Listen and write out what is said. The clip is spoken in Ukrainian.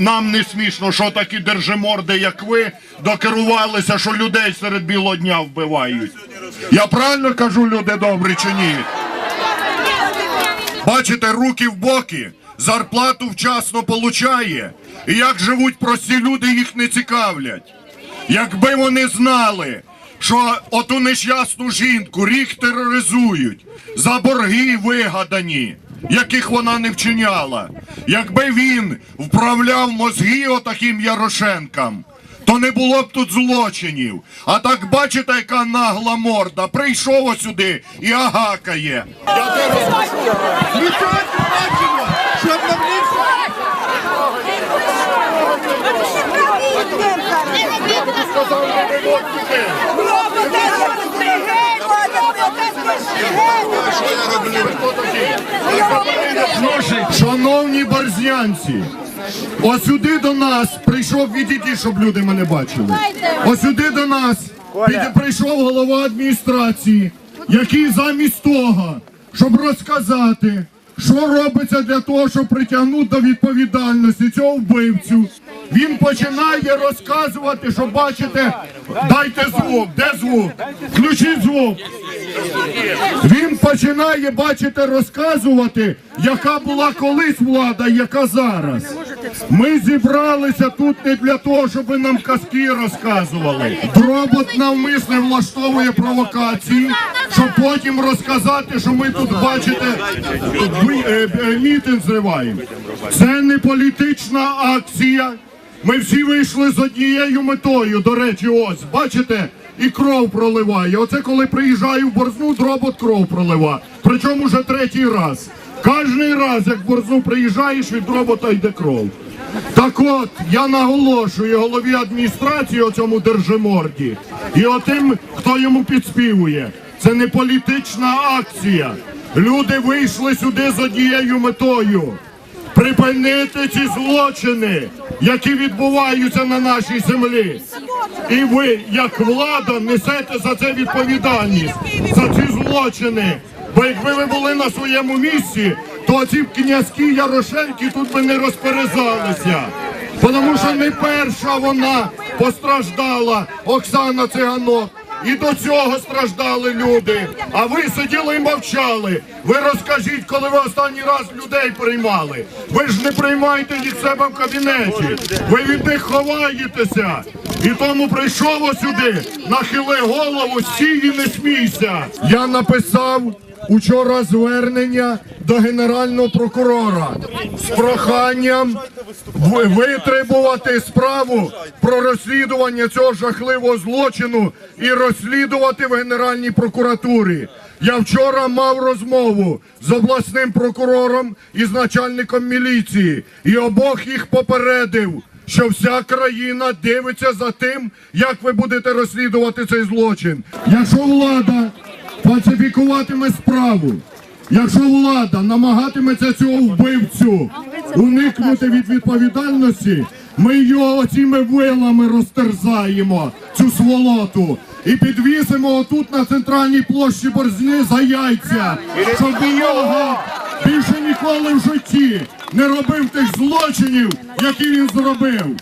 нам не смішно, що такі держиморди, як ви, докерувалися, що людей серед білого дня вбивають. Я правильно кажу, люди добрі чи ні? Бачите, руки в боки, зарплату вчасно получає. І як живуть прості люди, їх не цікавлять. Якби вони знали, що оту нещасну жінку рік тероризують за борги вигадані, яких вона не вчиняла, якби він вправляв мозги отаким Ярошенкам, то не було б тут злочинів. А так бачите, яка нагла морда. Прийшов ось сюди і агакає. Я бачення, щоб нам не виводьте. Шановні борзнянці, ось сюди до нас прийшов відійти, щоб люди мене бачили. Ось сюди до нас прийшов голова адміністрації, який замість того, щоб розказати, що робиться для того, щоб притягнути до відповідальності цього вбивцю, він починає розказувати, що бачите, дайте звук, де звук? Включіть звук. Він починає, бачите, розказувати, яка була колись влада, яка зараз. Ми зібралися тут не для того, щоб нам казки розказували. Дробот навмисне влаштовує провокації, щоб потім розказати, що ми тут, бачите, е, е, мітинг зриваємо. Це не політична акція. Ми всі вийшли з однією метою. До речі, ось бачите, і кров проливає. Оце коли приїжджаю в борзну, дробот кров пролива. Причому вже третій раз. Кожний раз, як в борзну приїжджаєш, від робота йде кров. Так от, я наголошую голові адміністрації оцьому держиморді і отим, хто йому підспівує. Це не політична акція. Люди вийшли сюди з однією метою припинити ці злочини, які відбуваються на нашій землі. І ви, як влада, несете за це відповідальність, за ці злочини. Бо якби ви були на своєму місці, то ці князькі Ярошенки тут би не розперезалися. Тому що не перша вона постраждала, Оксана Циганок. І до цього страждали люди. А ви сиділи і мовчали. Ви розкажіть, коли ви останній раз людей приймали. Ви ж не приймаєте їх себе в кабінеті. Ви від них ховаєтеся. І тому прийшов ось сюди, нахили голову, стій і не смійся. Я написав учора звернення до генерального прокурора з проханням ви- витребувати справу про розслідування цього жахливого злочину і розслідувати в Генеральній прокуратурі. Я вчора мав розмову з обласним прокурором і з начальником міліції, і обох їх попередив. Що вся країна дивиться за тим, як ви будете розслідувати цей злочин. Якщо влада фальсифікуватиме справу, якщо влада намагатиметься цього вбивцю уникнути від відповідальності, ми його оціми вилами розтерзаємо, цю сволоту, і підвісимо отут на центральній площі Борзні за яйця, щоб його більше ніколи в житті не робив тих злочинів, які він зробив.